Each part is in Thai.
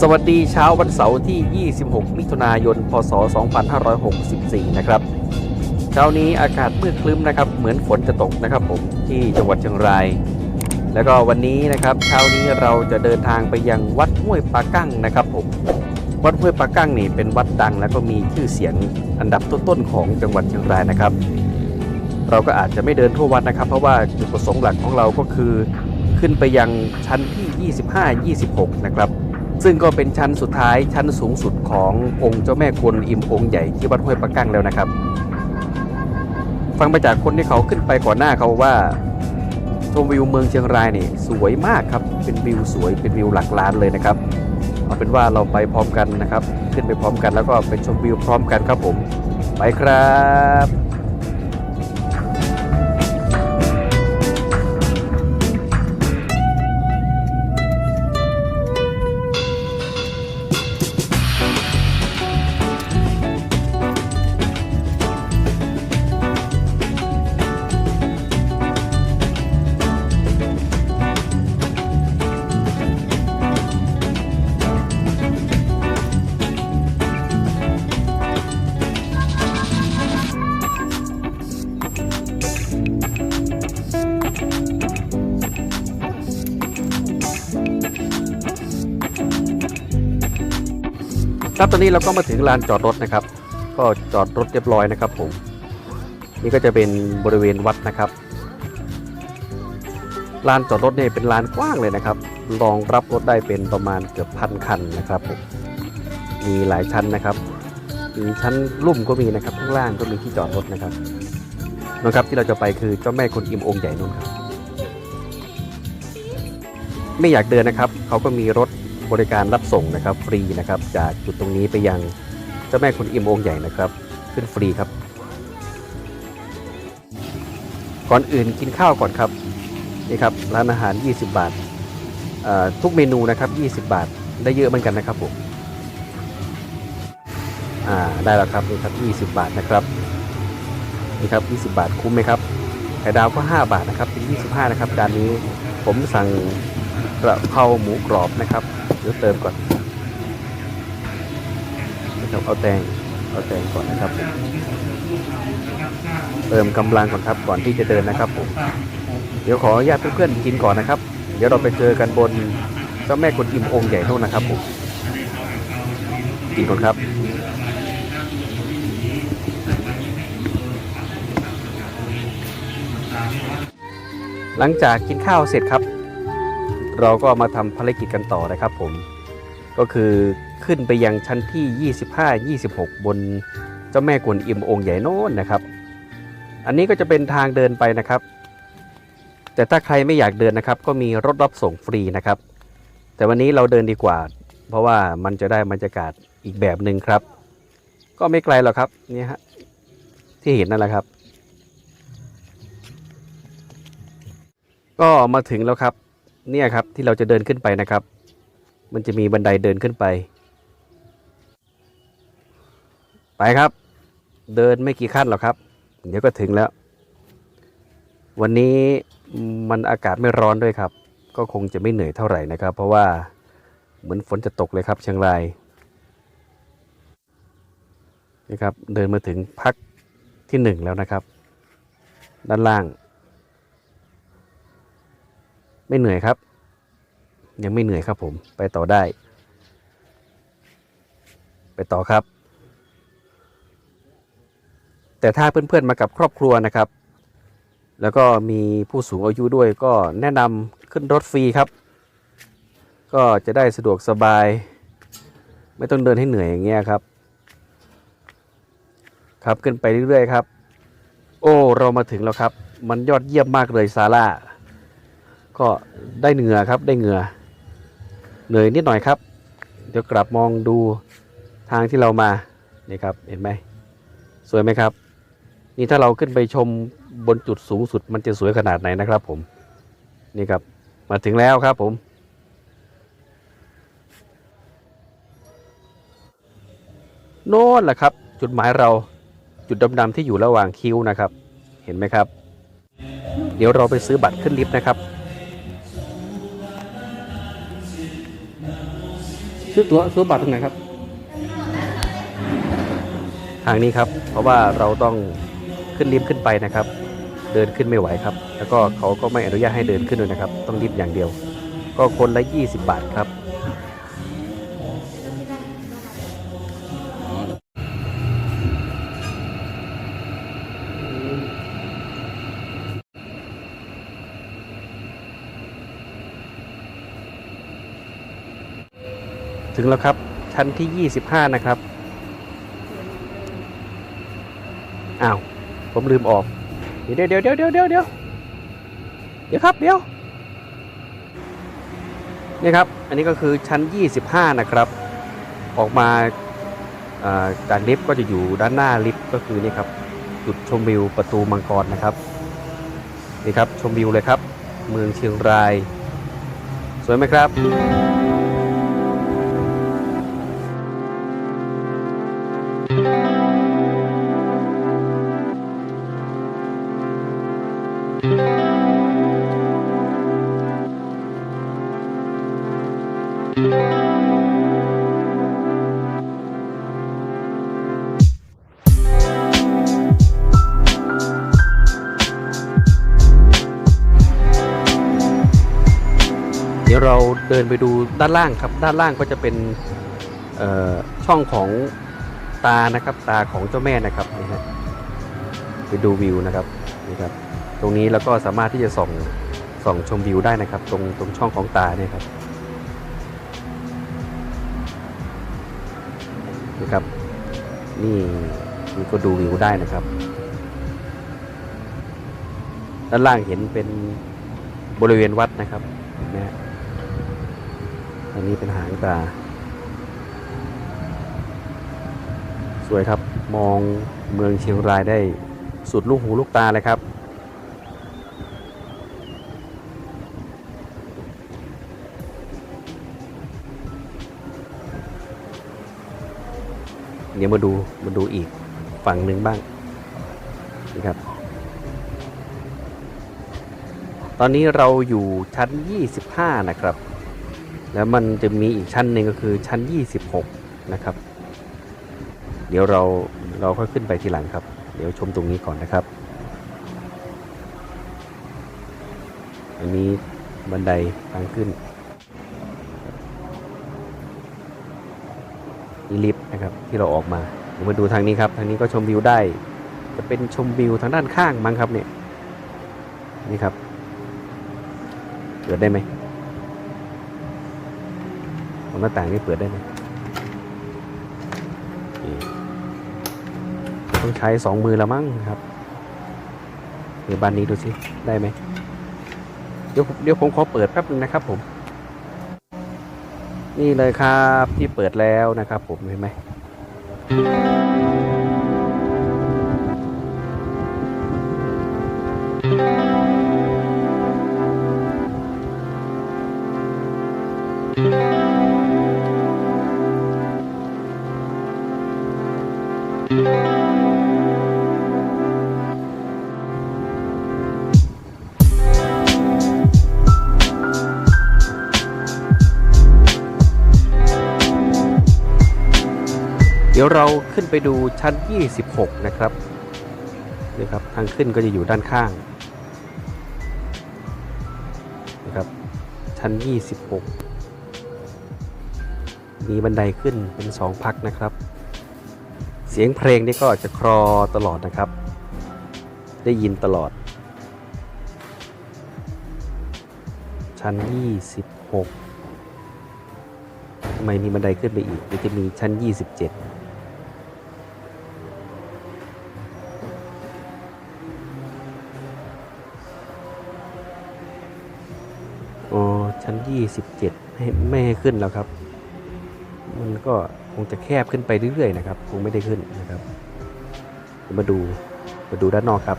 สวัสดีเช้าวันเสาร์ที่ 26 มิถุนายน พศ 2564 นะครับ เช้านี้อากาศมืดคลึ้มนะครับ เหมือนฝนจะตกนะครับผมที่จังหวัดเชียงราย แล้วก็วันนี้นะครับเช้านี้เราจะเดินทางไปยังวัดห้วยปากั้งนะครับผม วัดห้วยปากั้งนี่เป็นวัดดังแล้วก็มีชื่อเสียงอันดับต้นๆของจังหวัดเชียงรายนะครับ เราก็อาจจะไม่เดินทั่ววัดนะครับ เพราะว่าจุดประสงค์หลักของเราก็คือขึ้นไปยังชั้นที่ 25-26 นะครับ ซึ่งก็เป็นชั้นสุดท้ายชั้นสูงสุดขององค์เจ้าแม่กวนอิมองค์ใหญ่ที่วัดห้วยปะกั้งแล้วนะครับ ฟังมาจากคนที่เขาขึ้นไปก่อนหน้าเขาว่าชมวิวเมืองเชียงรายนี่สวยมากครับเป็นวิวสวยเป็นวิวหลักล้านเลยนะครับเอาเป็นว่าเราไปพร้อมกันนะครับ ขึ้นไปพร้อมกันแล้วก็ไปชมวิวพร้อมกันครับผม ไปครับ ครับตอนนี้เราก็มาถึงลานจอดรถนะครับ ก็จอดรถเรียบร้อยนะครับผม นี่ก็จะเป็นบริเวณวัดนะครับลานจอดรถเนี่ยเป็นลานกว้างเลยนะครับรองรับรถได้เป็นประมาณเกือบพันคันนะครับผมมีหลายชั้นนะครับมีชั้นลุ่มก็มีนะครับ ข้างล่างก็มีที่จอดรถนะครับนะครับที่เราจะไปคือเจ้าแม่คนอิมองค์ใหญ่นู่นครับ ไม่อยากเดินนะครับ เขาก็มีรถ บริการรับส่งนะครับฟรีนะครับ จากจุดตรงนี้ไปยังเจ้าแม่คนอิมองค์ใหญ่นะครับ ขึ้นฟรีครับ ก่อนอื่นกินข้าวก่อนครับนี่ครับร้านอาหาร 20 บาททุกเมนูนะครับ 20 บาท ได้เยอะเหมือนกันนะครับผมอ่าได้แล้วครับนี่ครับ20 บาทนะครับนี่ครับ20 บาทคุ้มไหมครับไข่ดาวก็ 5 บาทนะครับเป็น 25 นะครับจานนี้ผมสั่งกระเพราหมูกรอบนะครับ ดี๋ยวเติมก่อนนะครับเอาแตงเอาแตงก่อนนะครับ เติมกำลังก่อนครับก่อนที่จะเดินนะครับผมเดี๋ยวขออนุญาตเพื่อนๆกินก่อนนะครับ เดี๋ยวเราไปเจอกันบนเจ้าแม่กวนอิมองค์ใหญ่เท่านะครับผมกินก่อนครับหลังจากกินข้าวเสร็จครับ เราก็มาทำภารกิจกันต่อนะครับผม ก็คือขึ้นไปยังชั้นที่ 25 26 บนเจ้าแม่กวนอิมองค์ใหญ่โน้นนะครับ อันนี้ก็จะเป็นทางเดินไปนะครับ แต่ถ้าใครไม่อยากเดินนะครับ ก็มีรถรับส่งฟรีนะครับ แต่วันนี้เราเดินดีกว่า เพราะว่ามันจะได้บรรยากาศอีกแบบหนึ่งครับ ก็ไม่ไกลหรอกครับนี่ฮะที่เห็นนั่นแหละครับ ก็มาถึงแล้วครับ เนี่ยครับที่เราจะเดินขึ้นไปนะครับ มันจะมีบันไดเดินขึ้นไป ไปครับ เดินไม่กี่ขั้นหรอกครับ เดี๋ยวก็ถึงแล้ว วันนี้มันอากาศไม่ร้อนด้วยครับ ก็คงจะไม่เหนื่อยเท่าไหร่นะครับ เพราะว่าเหมือนฝนจะตกเลยครับเชียงรายนี่ครับ เดินมาถึงพักที่หนึ่งแล้วนะครับ ด้านล่าง ไม่เหนื่อยครับ ยังไม่เหนื่อยครับผมไปต่อได้ ไปต่อครับ แต่ถ้าเพื่อนๆมากับครอบครัวนะครับ แล้วก็มีผู้สูงอายุด้วยก็แนะนำขึ้นรถฟรีครับ ก็จะได้สะดวกสบาย ไม่ต้องเดินให้เหนื่อยอย่างเงี้ยครับ ครับขึ้นไปเรื่อยๆครับ โอ้เรามาถึงแล้วครับ มันยอดเยี่ยมมากเลยซาร่า ก็ได้เหงื่อครับได้เหงื่อเหนื่อยนิดหน่อยครับ เดี๋ยวกลับมองดูทางที่เรามานี่ครับเห็นไหมสวยไหมครับ นี่ถ้าเราขึ้นไปชมบนจุดสูงสุดมันจะสวยขนาดไหนนะครับ ผมนี่ครับมาถึงแล้วครับผมโน่นแหละครับ จุดหมายเราจุดดำๆที่อยู่ระหว่างคิ้วนะครับ เห็นไหมครับ เดี๋ยวเราไปซื้อบัตรขึ้นลิฟต์นะครับ ซื้อตั๋วซื้อบัตรตรงไหนครับ ทางนี้ครับ เพราะว่าเราต้องขึ้นลิฟต์ขึ้นไปนะครับ เดินขึ้นไม่ไหวครับ แล้วก็เขาก็ไม่อนุญาตให้เดินขึ้นด้วยนะครับ ต้องลิฟต์อย่างเดียว ก็คนละ 20 บาทครับ ถึงแล้วครับ ชั้นที่ 25 นะครับ อ้าว ผมลืมออก เดี๋ยวเดี๋ยวเดี๋ยวเดี๋ยวเดี๋ยวเดี๋ยวเดี๋ยวครับเดี๋ยวนี่ครับ อันนี้ก็คือชั้น 25 นะครับ ออกมาจากลิฟต์ก็จะอยู่ด้านหน้าลิฟต์ก็คือนี่ครับ จุดชมวิวประตูมังกรนะครับ นี่ครับชมวิวเลยครับ เมืองเชียงราย สวยไหมครับ ยวเราเดินไปดูด้านล่างครับ ด้านล่างก็จะเป็นช่องของตานะครับ ตาของเจ้าแม่นะครับนี่ฮะไปดูวิวนะครับนี่ครับ ตรงนี้เราก็สามารถที่จะส่องส่องชมวิวได้นะครับ ตรงตรงช่องของตาเนี่ยครับนี่ครับ นี่นี่ก็ดูวิวได้นะครับ ด้านล่างเห็นเป็นบริเวณวัดนะครับนไหมฮะ อันนี้เป็นหางตา สวยครับมองเมืองเชียงรายได้สุดลูกหูลูกตาเลยครับ เดี๋ยวมาดูมาดูอีกฝั่งหนึ่งบ้างนี่ครับ ตอนนี้เราอยู่ชั้น 25 นะครับ แล้วมันจะมีอีกชั้นหนึ่งก็คือชั้น 26 นะครับ เดี๋ยวเราเราค่อยขึ้นไปทีหลังครับ เดี๋ยวชมตรงนี้ก่อนนะครับ อันนี้บันไดทางขึ้นนี่ลิฟต์นะครับที่เราออกมาเดี๋ยวมาดูทางนี้ครับ ทางนี้ก็ชมวิวได้ จะเป็นชมวิวทางด้านข้างมั้งครับเนี่ย นี่ครับเปิดได้ไหม หน้าต่างนี่เปิดได้ไหมต้องใช้สองมือละมั้งครับเดี๋ยวบานนี้ดูสิได้ไหมเดี๋ยวผมเดี๋ยวผมขอเปิดแป๊บนึงนะครับ ผม นี่เลยครับที่เปิดแล้วนะครับ ผมเห็นไหม เดี๋ยวเราขึ้นไปดูชั้น 26 นะครับนี่ครับทางขึ้นก็จะอยู่ด้านข้างนะครับชั้น 26 มีบันไดขึ้นเป็นสองพักนะครับ เสียงเพลงนี่ก็จะคลอตลอดนะครับ ได้ยินตลอด ชั้น 26ทำไมมีบันไดขึ้นไปอีกมันจะมีชั้น 27 ชั้น 27ไม่ไม่ให้ขึ้นแล้วครับ มันก็คงจะแคบขึ้นไปเรื่อยๆนะครับ คงไม่ได้ขึ้นนะครับเดี๋ยวมาดูมาดูด้านนอกครับ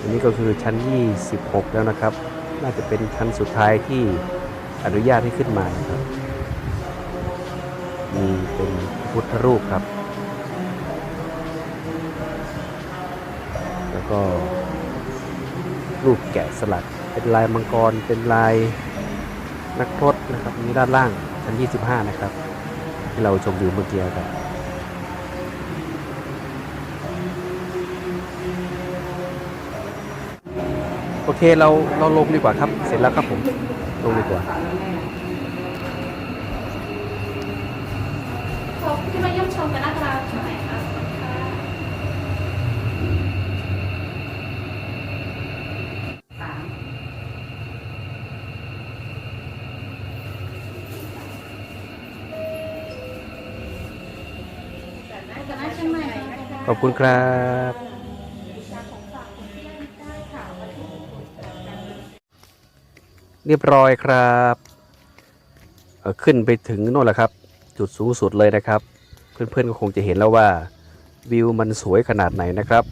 อันนี้ก็คือชั้น 26 แล้วนะครับ น่าจะเป็นชั้นสุดท้ายที่อนุญาตให้ขึ้นมานะครับ มีเป็นพุทธรูปครับ แล้วก็รูปแกะสลัก เป็นลายมังกร เป็นลายนักรถนะครับนี่ด้านล่างชั้น 25 นะครับ ที่เราชมวิวเมื่อกี้ครับโอเคเราเราลงดีกว่าครับ เสร็จแล้วครับผมลงดีกว่าขอบคุณที่มาเยี่ยมชมกันนะคะใช่ค่ะสามจากนั้นเชียงใหม่ค่ะ ขอบคุณครับเรียบร้อยครับขึ้นไปถึงโน่นแหละครับ จุดสูงสุดเลยนะครับ เพื่อนๆก็คงจะเห็นแล้วว่าวิวมันสวยขนาดไหนนะครับ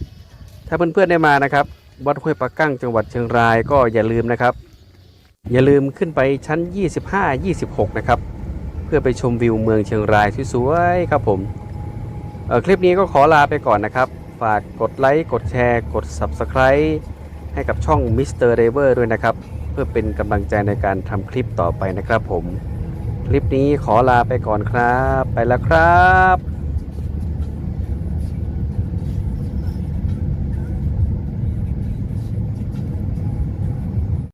ถ้าเพื่อนๆได้มานะครับ วัดห้วยปะกั้งจังหวัดเชียงรายก็อย่าลืมนะครับ อย่าลืมขึ้นไปชั้น 25 26 นะครับ เพื่อไปชมวิวเมืองเชียงรายสวยๆครับผม คลิปนี้ก็ขอลาไปก่อนนะครับ ฝากกดไลค์ กดแชร์ กด Subscribe ให้กับช่อง Mr. r a v e r ด้วยนะครับ เพื่อเป็นกำลังใจในการทำคลิปต่อไปนะครับผม คลิปนี้ขอลาไปก่อนครับ ไปแล้วครับ